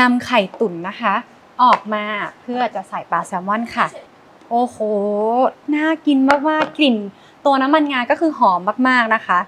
นำไข่ตุ๋นนะคะ ออกมาเพื่อจะใส่ปลาแซลมอนค่ะ โอ้โห น่ากินมากๆกลิ่น ตัวน้ำมันงาก็คือหอมมากๆนะคะ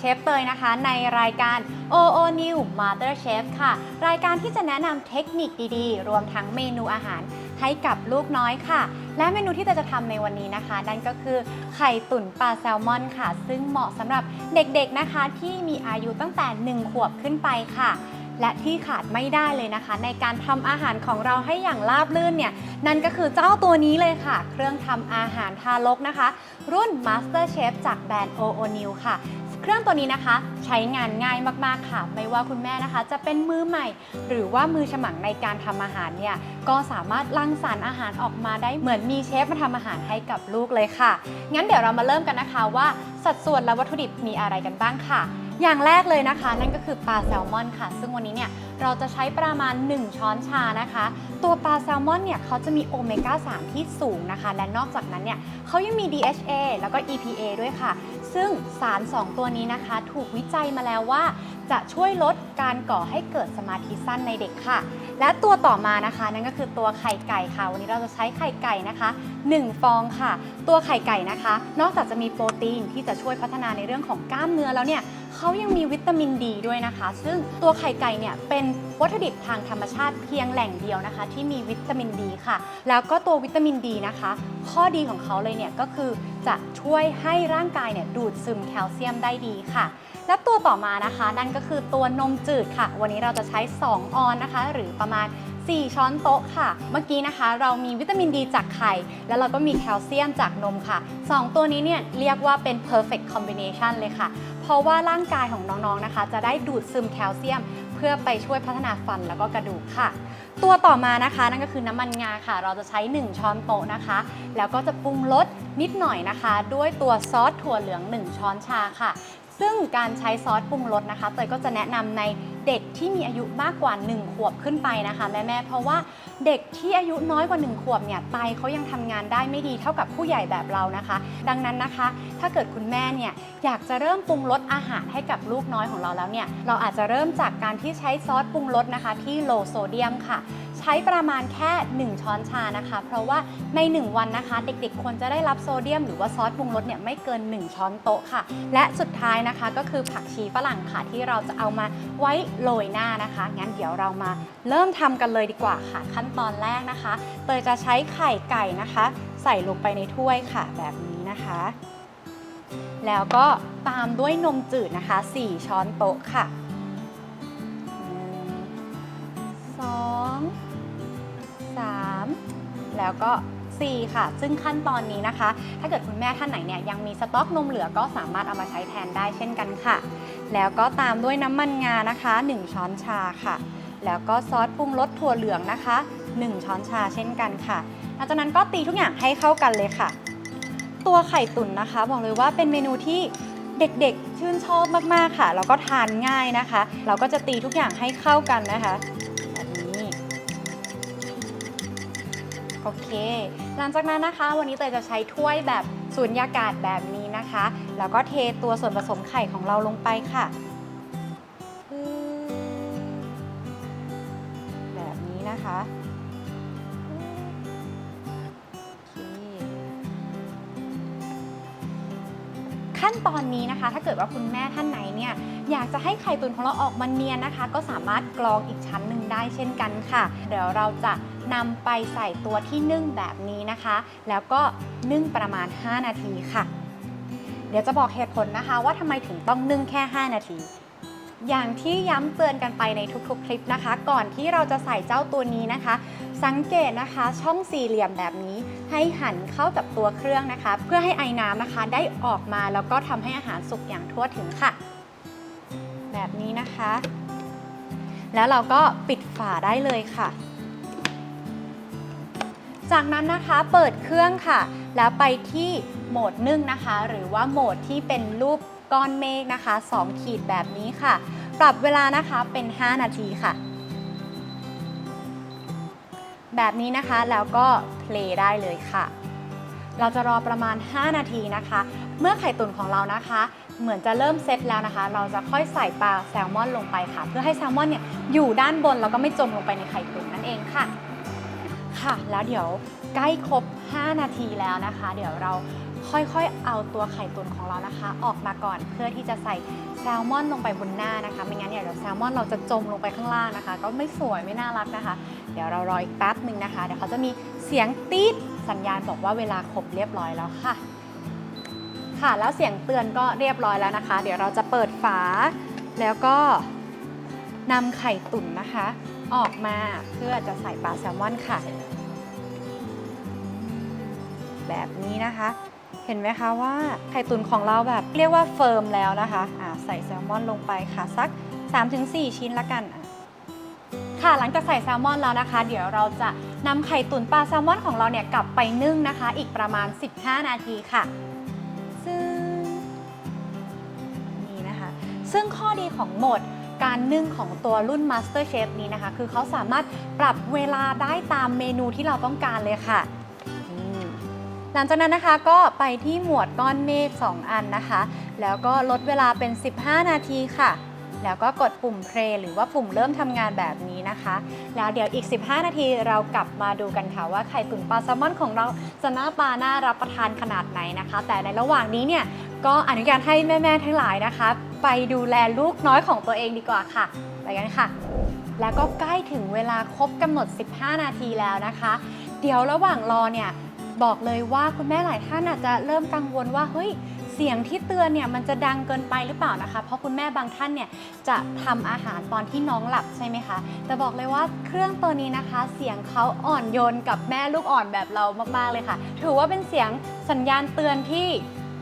เชฟเตยนะคะ ในรายการ OO New Mother Chef ค่ะ รายการที่จะแนะนำเทคนิคดีๆ รวมทั้งเมนูอาหารให้กับลูกน้อยค่ะ และเมนูที่เตยจะทำในวันนี้นะคะ นั่นก็คือไข่ตุ๋นปลาแซลมอนค่ะ ซึ่งเหมาะสำหรับเด็กๆนะคะ ที่มีอายุตั้งแต่ 1 ขวบขึ้นไปค่ะและที่ขาดไม่ได้เลยนะคะ ในการทำอาหารของเราให้อย่างราบรื่นเนี่ยนั่นก็คือเจ้าตัวนี้เลยค่ะ เครื่องทำอาหารทารกนะคะ รุ่น Master Chef จากแบรนด์ OO New ค่ะ เครื่องตัวนี้นะคะ ใช้งานง่ายมากๆค่ะ ไม่ว่าคุณแม่นะคะ จะเป็นมือใหม่ หรือว่ามือฉมังในการทำอาหารเนี่ยก็สามารถรังสรรค์อาหารออกมาได้เหมือนมีเชฟมาทำอาหารให้กับลูกเลยค่ะ งั้นเดี๋ยวเรามาเริ่มกันนะคะว่าสัดส่วนและวัตถุดิบมีอะไรกันบ้างค่ะอย่างแรกเลยนะคะ นั่นก็คือปลาแซลมอนค่ะ ซึ่งวันนี้เนี่ยเราจะใช้ประมาณ 1 ช้อนชานะคะ ตัวปลาแซลมอนเนี่ยเขาจะมีโอเมก้า 3 ที่สูงนะคะ และนอกจากนั้นเนี่ยเขายังมี DHA แล้วก็ EPA ด้วยค่ะ ซึ่งสาร 2 ตัวนี้นะคะ ถูกวิจัยมาแล้วว่า จะช่วยลดการก่อให้เกิดสมาธิสั้นในเด็กค่ะ และตัวต่อมานะคะนั่นก็คือตัวไข่ไก่ค่ะ วันนี้เราจะใช้ไข่ไก่นะคะ 1 ฟองค่ะ ตัวไข่ไก่นะคะ นอกจากจะมีโปรตีนที่จะช่วยพัฒนาในเรื่องของกล้ามเนื้อแล้วเนี่ยเขายังมีวิตามินดีด้วยนะคะ ซึ่งตัวไข่ไก่เนี่ยเป็นวัตถุดิบทางธรรมชาติเพียงแหล่งเดียวนะคะ ที่มีวิตามินดีค่ะ แล้วก็ตัววิตามินดีนะคะ ข้อดีของเขาเลยเนี่ยก็คือจะช่วยให้ร่างกายเนี่ยดูดซึมแคลเซียมได้ดีค่ะ และตัวต่อมานะคะ นั่นก็คือตัวนมจืดค่ะ วันนี้เราจะใช้ 2 ออนนะคะ หรือประมาณ 4 ช้อนโต๊ะค่ะ เมื่อกี้นะคะ เรามีวิตามินดีจากไข่ แล้วเราก็มีแคลเซียมจากนมค่ะ 2 ตัวนี้เนี่ยเรียกว่าเป็น perfect combination เลยค่ะ เพราะว่าร่างกายของน้องๆนะคะ จะได้ดูดซึมแคลเซียม เพื่อไปช่วยพัฒนาฟันแล้วก็กระดูกค่ะตัวต่อมานะคะนั่นก็คือน้ำมันงาค่ะ เราจะใช้ 1 ช้อนโต๊ะนะคะ แล้วก็จะปรุงรสนิดหน่อยนะคะ ด้วยตัวซอสถั่วเหลือง 1 ช้อนชาค่ะ ซึ่งการใช้ซอสปรุงรสนะคะเตยก็จะแนะนำในเด็กที่มีอายุมากกว่า 1 ขวบขึ้นไปนะคะแม่ๆเพราะว่าเด็กที่อายุน้อยกว่า 1 ขวบเนี่ยไตเขายังทำงานได้ไม่ดีเท่ากับผู้ใหญ่แบบเรานะคะ ดังนั้นนะคะ ถ้าเกิดคุณแม่เนี่ยอยากจะเริ่มปรุงรสอาหารให้กับลูกน้อยของเราแล้วเนี่ยเราอาจจะเริ่มจากการที่ใช้ซอสปรุงรสนะคะ ที่โลโซเดียมค่ะ ใช้ประมาณแค่ 1 ช้อนชานะคะ เพราะว่าใน 1 วันนะคะ เด็กๆควรจะได้รับโซเดียมหรือว่าซอสปรุงรสเนี่ยไม่เกิน 1 ช้อนโต๊ะค่ะ และสุดท้ายนะคะก็คือผักชีฝรั่งค่ะที่เราจะเอามาไว้โรยหน้านะคะ งั้นเดี๋ยวเรามาเริ่มทำกันเลยดีกว่าค่ะ ขั้นตอนแรกนะคะ เตยจะใช้ไข่ไก่นะคะ ใส่ลงไปในถ้วยค่ะ แบบนี้นะคะ แล้วก็ตามด้วยนมจืดนะคะ 4 ช้อนโต๊ะค่ะ แล้วก็4ค่ะ ซึ่งขั้นตอนนี้นะคะ ถ้าเกิดคุณแม่ท่านไหนเนี่ยยังมีสต็อกนมเหลือก็สามารถเอามาใช้แทนได้เช่นกันค่ะ แล้วก็ตามด้วยน้ำมันงานะคะ 1 ช้อนชาค่ะ แล้วก็ซอสปรุงรสถั่วเหลืองนะคะ 1 ช้อนชาเช่นกันค่ะหลังจากนั้นก็ตีทุกอย่างให้เข้ากันเลยค่ะ ตัวไข่ตุ๋นนะคะ บอกเลยว่าเป็นเมนูที่เด็กๆ ชื่นชอบมากๆค่ะ แล้วก็ทานง่ายนะคะ เราก็จะตีทุกอย่างให้เข้ากันนะคะ โอเค หลังจากนั้นนะคะ วันนี้เตยจะใช้ถ้วยแบบสูญญากาศแบบนี้นะคะ แล้วก็เทตัวส่วนผสมไข่ของเราลงไปค่ะ แบบนี้นะคะ ขั้นตอนนี้นะคะ ถ้าเกิดว่าคุณแม่ท่านไหนเนี่ยอยากจะให้ไข่ตุ๋นของเราออกมาเนียนนะคะ ก็สามารถกรองอีกชั้นหนึ่งได้เช่นกันค่ะ เดี๋ยวเราจะนำไปใส่ตัวที่นึ่งแบบนี้นะคะ แล้วก็นึ่งประมาณ 5 นาทีค่ะ เดี๋ยวจะบอกเหตุผลนะคะ ว่าทำไมถึงต้องนึ่งแค่ 5 นาที อย่างที่ย้ำเตือนกันไปในทุกๆ คลิปนะคะ ก่อนที่เราจะใส่เจ้าตัวนี้นะคะ สังเกตนะคะช่องสี่เหลี่ยมแบบนี้ ให้หันเข้ากับตัวเครื่องนะคะ เพื่อให้ไอ้น้ำนะคะได้ออกมาแล้วก็ทำให้อาหารสุกอย่างทั่วถึงค่ะ แบบนี้นะคะ แล้วเราก็ปิดฝาได้เลยค่ะ จากนั้นนะคะเปิดเครื่องค่ะ แล้วไปที่โหมดนึ่งนะคะ หรือว่าโหมดที่เป็นรูป ก้อนเมฆนะคะ 2 ขีดแบบนี้ค่ะ ปรับเวลานะคะเป็น 5 นาทีค่ะ แบบนี้นะคะแล้วก็เพลย์ได้เลยค่ะ เราจะรอประมาณ 5 นาทีนะคะ เมื่อไข่ตุ๋นของเรานะคะ เหมือนจะเริ่มเซตแล้วนะคะ เราจะค่อยใส่ปลาแซลมอนลงไปค่ะ เพื่อให้แซลมอนเนี่ยอยู่ด้านบนแล้วก็ไม่จมลงไปในไข่ตุ๋นนั่นเองค่ะ ค่ะ แล้วเดี๋ยวใกล้ครบ 5 นาทีแล้วนะคะ เดี๋ยวเรา ค่อยๆ เอาตัวไข่ตุ๋นของเรานะคะ ออกมาก่อนเพื่อที่จะใส่แซลมอนลงไปบนหน้านะคะ ไม่งั้นเนี่ยเดี๋ยวแซลมอนเราจะจมลงไปข้างล่างนะคะ ก็ไม่สวยไม่น่ารักนะคะ เดี๋ยวเรารออีกแป๊บหนึ่งนะคะ เดี๋ยวเขาจะมีเสียงตีดสัญญาณบอกว่าเวลาครบเรียบร้อยแล้วค่ะ ค่ะแล้วเสียงเตือนก็เรียบร้อยแล้วนะคะ เดี๋ยวเราจะเปิดฝา แล้วก็นำไข่ตุ๋นนะคะ ออกมาเพื่อจะใส่ปลาแซลมอนค่ะ แบบนี้นะคะ ห็นไหมคะว่าไข่ตุ๋นของเราแบบเรียกว่าเฟิร์มแล้วนะคะอ่าใส่แซลมอนลงไปค่ะสัก 3-4 ชิ้นละกันค่ะหลังจากใส่แซลมอนแล้วนะคะ เดี๋ยวเราจะนำไข่ตุ๋นปลาแซลมอนของเราเนี่ยกลับไปนึ่งนะคะ อีกประมาณ 15 นาทีค่ะ ซึ่งนี่นะคะ ซึ่งข้อดีของโหมดการนึ่งของตัวรุ่น Master Chef นี้นะคะ คือเขาสามารถปรับเวลาได้ตามเมนูที่เราต้องการเลยค่ะ หลังจากนั้นนะคะก็ไปที่หมวดก้อนเมฆ2 อันนะคะ แล้วก็ลดเวลาเป็น 15 นาทีค่ะ แล้วก็กดปุ่มเพลย์หรือว่าปุ่มเริ่มทำงานแบบนี้นะคะ แล้วเดี๋ยวอีก 15 นาทีเรากลับมาดูกันค่ะว่าไข่ตุ๋นปลาแซลมอนของเราจะหน้าตาน่ารับประทานขนาดไหนนะคะ แต่ในระหว่างนี้เนี่ยก็อนุญาตให้แม่ๆทั้งหลายนะคะ ไปดูแลลูกน้อยของตัวเองดีกว่าค่ะ ไปกันค่ะ แล้วก็ใกล้ถึงเวลาครบกำหนด 15 นาทีแล้วนะคะ เดี๋ยวระหว่างรอเนี่ย บอกเลยว่าคุณแม่หลายท่านอาจจะเริ่มกังวลว่าเฮ้ยเสียงที่เตือนเนี่ยมันจะดังเกินไปหรือเปล่านะคะ เพราะคุณแม่บางท่านเนี่ยจะทำอาหารตอนที่น้องหลับใช่ไหมคะแต่บอกเลยว่าเครื่องตัวนี้นะคะ เสียงเขาอ่อนโยนกับแม่ลูกอ่อนแบบเรามากๆเลยค่ะ ถือว่าเป็นเสียงสัญญาณเตือนที่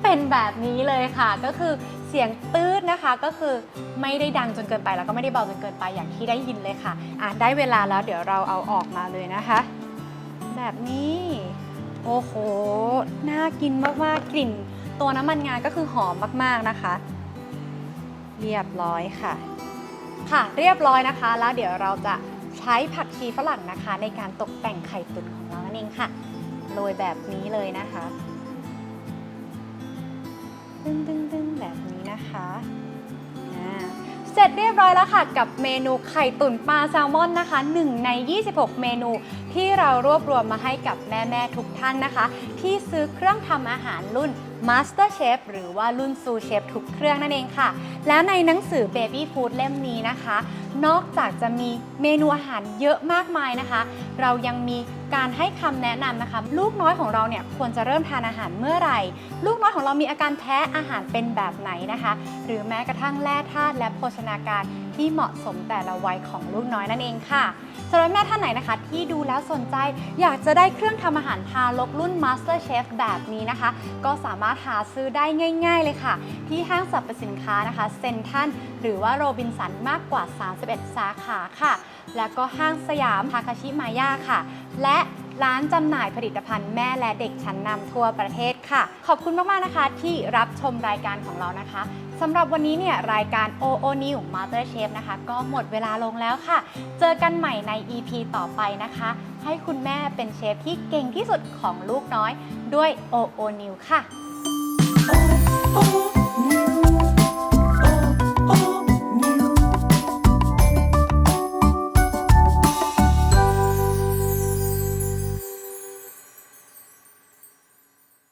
เป็นแบบนี้เลยค่ะ ก็คือเสียงตืดนะคะก็คือไม่ได้ดังจนเกินไปแล้วก็ไม่ได้เบาจนเกินไปอย่างที่ได้ยินเลยค่ะอะได้เวลาแล้วเดี๋ยวเราเอาออกมาเลยนะคะ แบบนี้ โอ้โห น่ากินมากๆ กลิ่น ตัวน้ำมันงาก็คือหอมมากๆนะคะ เรียบร้อยค่ะ ค่ะ เรียบร้อยนะคะ แล้วเดี๋ยวเราจะใช้ผักชีฝรั่งนะคะ ในการตกแต่งไข่ตุ๋นของเรานั่นเองค่ะ โรยแบบนี้เลยนะคะ ตึ้งตึ้งตึ้งแบบนี้นะคะ เสร็จเรียบร้อยแล้วค่ะ กับเมนูไข่ตุ๋นปลาแซลมอนนะคะ1ใน 26 เมนูที่เรารวบรวมมาให้กับแม่ ๆ ทุกท่านนะคะ ที่ซื้อเครื่องทำอาหารรุ่น Master Chef หรือว่ารุ่นซูเชฟทุกเครื่องนั่นเองค่ะ แล้วในหนังสือ Baby Food เล่มนี้นะคะ นอกจากจะมีเมนูอาหารเยอะมากมายนะคะ เรายังมีการให้คำแนะนำนะคะ ลูกน้อยของเราเนี่ยควรจะเริ่มทานอาหารเมื่อไหร่ ลูกน้อยของเรามีอาการแพ้อาหารเป็นแบบไหนนะคะ หรือแม้กระทั่งแร่ธาตุและโภชนาการ ที่เหมาะสมแต่ละวัยของลูกน้อยนั่นเองค่ะสำหรับแม่ท่านไหนนะคะ ที่ดูแล้วสนใจ อยากจะได้เครื่องทำอาหารทารกรุ่น Master Chef แบบนี้นะคะ ก็สามารถหาซื้อได้ง่ายๆเลยค่ะ ที่ห้างสรรพสินค้านะคะเซนทรัลหรือว่าโรบินสันมากกว่า 31 สาขาค่ะ แล้วก็ห้างสยามทาคาชิมายาค่ะ และ ร้านจำหน่ายผลิตภัณฑ์แม่และเด็กชั้นนำทั่วประเทศค่ะ ขอบคุณมากๆนะคะที่รับชมรายการของเรานะคะสำหรับวันนี้เนี่ยรายการ OO New Master Chef นะคะ ก็หมดเวลาลงแล้วค่ะ เจอกันใหม่ใน EP ต่อไปนะคะ ให้คุณแม่เป็นเชฟที่เก่งที่สุดของลูกน้อยด้วย OO New ค่ะ oh,